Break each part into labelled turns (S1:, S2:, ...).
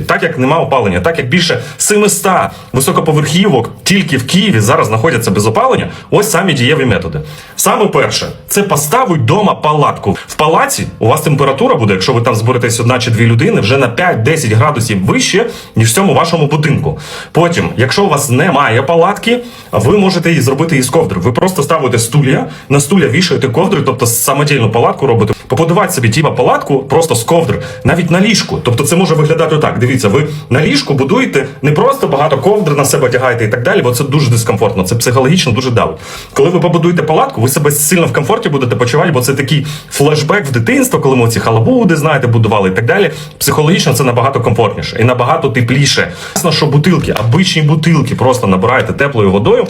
S1: Так як нема опалення, так як більше 700 високоповерхівок тільки в Києві зараз знаходяться без опалення, ось самі дієві методи. Саме перше, це поставить вдома палатку. В палаці у вас температура буде, якщо ви там зберетесь одна чи дві людини, вже на 5-10 градусів вище, ніж в цьому вашому будинку. Потім, якщо у вас немає палатки, ви можете її зробити із ковдри. Ви просто ставите стулья, на стулья вішаєте ковдри, тобто самотільну палатку робите. Побудувати собі тіва палатку просто з ковдр, навіть на ліжку. Тобто це може виглядати так. Дивіться, ви на ліжку будуєте не просто багато ковдр на себе одягаєте і так далі, бо це дуже дискомфортно. Це психологічно дуже давить. Коли ви побудуєте палатку, ви себе сильно в комфорті будете почувати, бо це такий флешбек в дитинство, коли ми ці халабуди, знаєте, будували і так далі. Психологічно це набагато комфортніше і набагато тепліше. Ясно, що бутилки, обичні бутилки, просто набираєте теплою водою.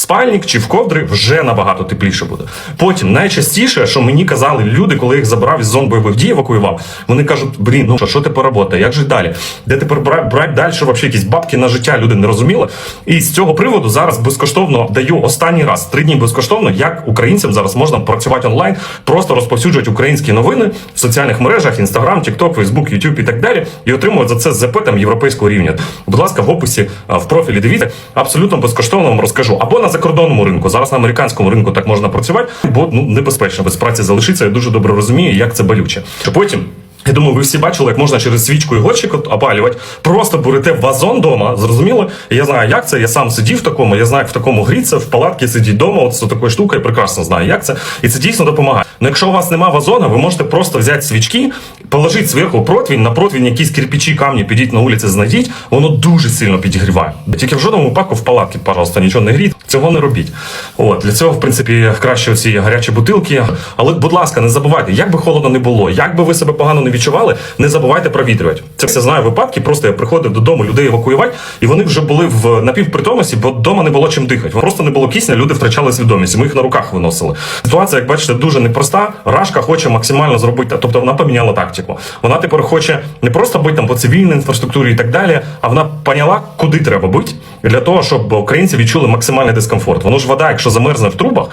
S1: Спальник чи в ковдри вже набагато тепліше буде. Потім найчастіше, що мені казали люди, коли їх забрав із зон бойових дій, евакуював, вони кажуть: блін, ну що, що тепер робота? Як же далі? Де тепер брати, далі, взагалі якісь бабки на життя люди не розуміли. І з цього приводу зараз безкоштовно даю останній раз три дні безкоштовно, як українцям зараз можна працювати онлайн, просто розповсюджувати українські новини в соціальних мережах, Інстаграм, Тікток, Фейсбук, Ютуб і так далі, і отримувати за це ЗП там європейського рівня. Будь ласка, в описі в профілі дивіться, абсолютно безкоштовно вам розкажу. Або на закордонному ринку. Зараз на американському ринку так можна працювати, бо ну небезпечно без праці залишиться. Я дуже добре розумію, як це болюче. Що потім. Я думаю, ви всі бачили, як можна через свічку і горщик опалювати. Просто берете вазон дома, зрозуміло. Я знаю, як це. Я сам сидів в такому, я знаю, як в такому гріться, в палатці сидіть вдома, от з такою штукою, прекрасно знаю, як це. І це дійсно допомагає. Ну якщо у вас немає вазона, ви можете просто взяти свічки, положити зверху противень, на противень якісь кирпичі, камні, підіть на вулиці, знайдіть, воно дуже сильно підігріває. Тільки в жодному випадку в палатці, пожалуйста, нічого не гріть, цього не робіть. От для цього, в принципі, краще оці гарячі бутилки. Але, будь ласка, не забувайте, як би холодно не було, як би ви себе погано не відчували, не забувайте провітрювати. Це все знаю випадки. Просто я приходив додому людей евакуювати, і вони вже були в напівпритомності, бо вдома не було чим дихати. Просто не було кисня, люди втрачали свідомість. Ми їх на руках виносили. Ситуація, як бачите, дуже непроста. Рашка хоче максимально зробити, тобто вона поміняла тактику. Вона тепер хоче не просто бути там по цивільній інфраструктурі і так далі, а вона поняла, куди треба бути для того, щоб українці відчули максимальний дискомфорт. Воно ж вода, якщо замерзне в трубах.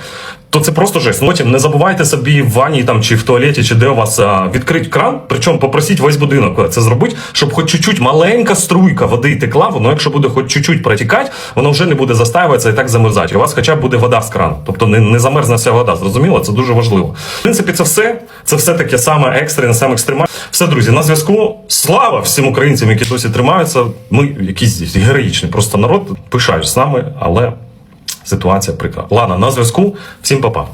S1: То це просто жесть. Ну, Потім не забувайте собі в ванні там чи в туалеті, чи де у вас відкрити кран. Причому попросіть весь будинок це зробити, щоб хоч чуть-чуть маленька струйка води текла. Воно, якщо буде хоч чуть-чуть протікати, воно вже не буде застаюватися і так замерзати. У вас хоча б буде вода з крану. Тобто не, не замерзне вся вода. Зрозуміло? Це дуже важливо. В принципі, це все. Це все таке саме екстрене, саме екстремальне. Все, друзі, на зв'язку. Слава всім українцям, які досі тримаються. Ми якісь героїчні. Просто народ пишають з нами, але ситуація прикра. Ладно, на зв'язку. Всім па-па.